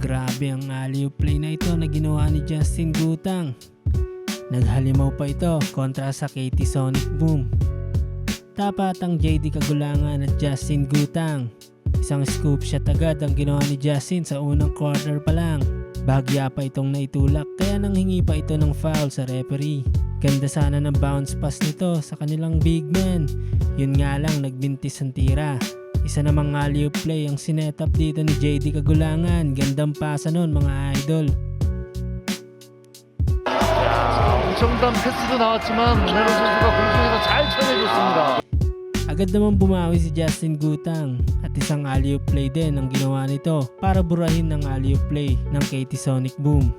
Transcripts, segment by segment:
Grabe ang alley play na ito na ginawa ni Justin Gutang. Naghalimaw pa ito kontra sa KT Sonic Boom. Tapat ang JD Kagulangan at Justin Gutang. Isang scoop shot agad ang ginawa ni Justin sa unang quarter pa lang. Bahagya pa itong naitulak kaya nanghingi pa ito ng foul sa referee. Ganda sana ng bounce pass nito sa kanilang big man. Yun nga lang nagbintis ang tira. Isa namang alley play ang sinetap dito ni JD Kagulangan. Gandang pasa nun mga idol. 엄청난 패스도 나왔지만 문혜로 선수가 공중에서 잘 쳐내줬습니다. Agad naman bumawi si Justin Gutang at isang alley play din ang ginawa nito para burahin ang alley play ng KT Sonic Boom.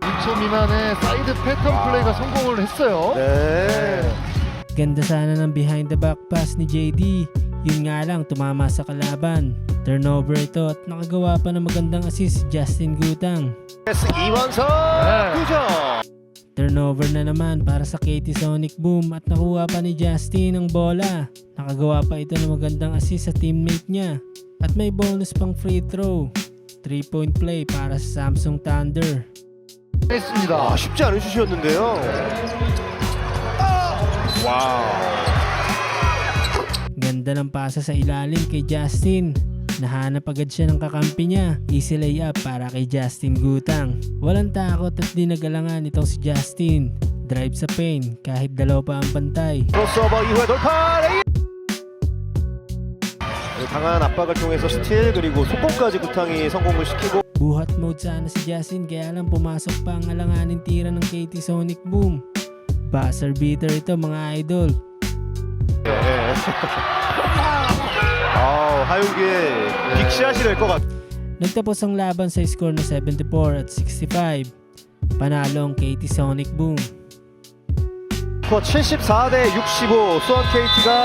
1초 미만의 사이드 패턴 플레이가 성공을 했어요. 네. Ganda sana ng behind the back pass ni JD. Yun nga lang tumama sa kalaban. Turnover ito at nakagawa pa ng magandang assist si Justin Gutang. 패스 이완성 네. 9점. Turnover na naman para sa KT Sonic Boom at nakuha pa ni Justin ang bola. Nakagawa pa ito ng magandang assist sa teammate niya. At may bonus pang free throw. 3 point play para sa Samsung Thunder. 했습니다. 아, 쉽지 않은 슛이었는데요. 와우. Ganda ng pasa sa ilalim kay Justin. Nahanap agad siya ng kakampi niya. Easy layup para kay Justin Gutang. Walang takot at di nagalangan itong si Justin. Drive sa pain kahit dalawa pa ang pantay. 크로스오버 이후에 돌파 레이. 네, 강한 압박을 통해서 스틸 그리고 속공까지 구탕이 성공을 시키고 Buhat mode sana si Justin kaya lang pumasok pa ang alanganin tira ng KT Sonic Boom. Buzzer beater ito mga idol. 네. 아, 하윤기의 빅샷이 될 것 같. Nagtapos ang laban sa score na 74 at 65. Panalo ang KT Sonic Boom. 스코어 74대 65 수원 KT가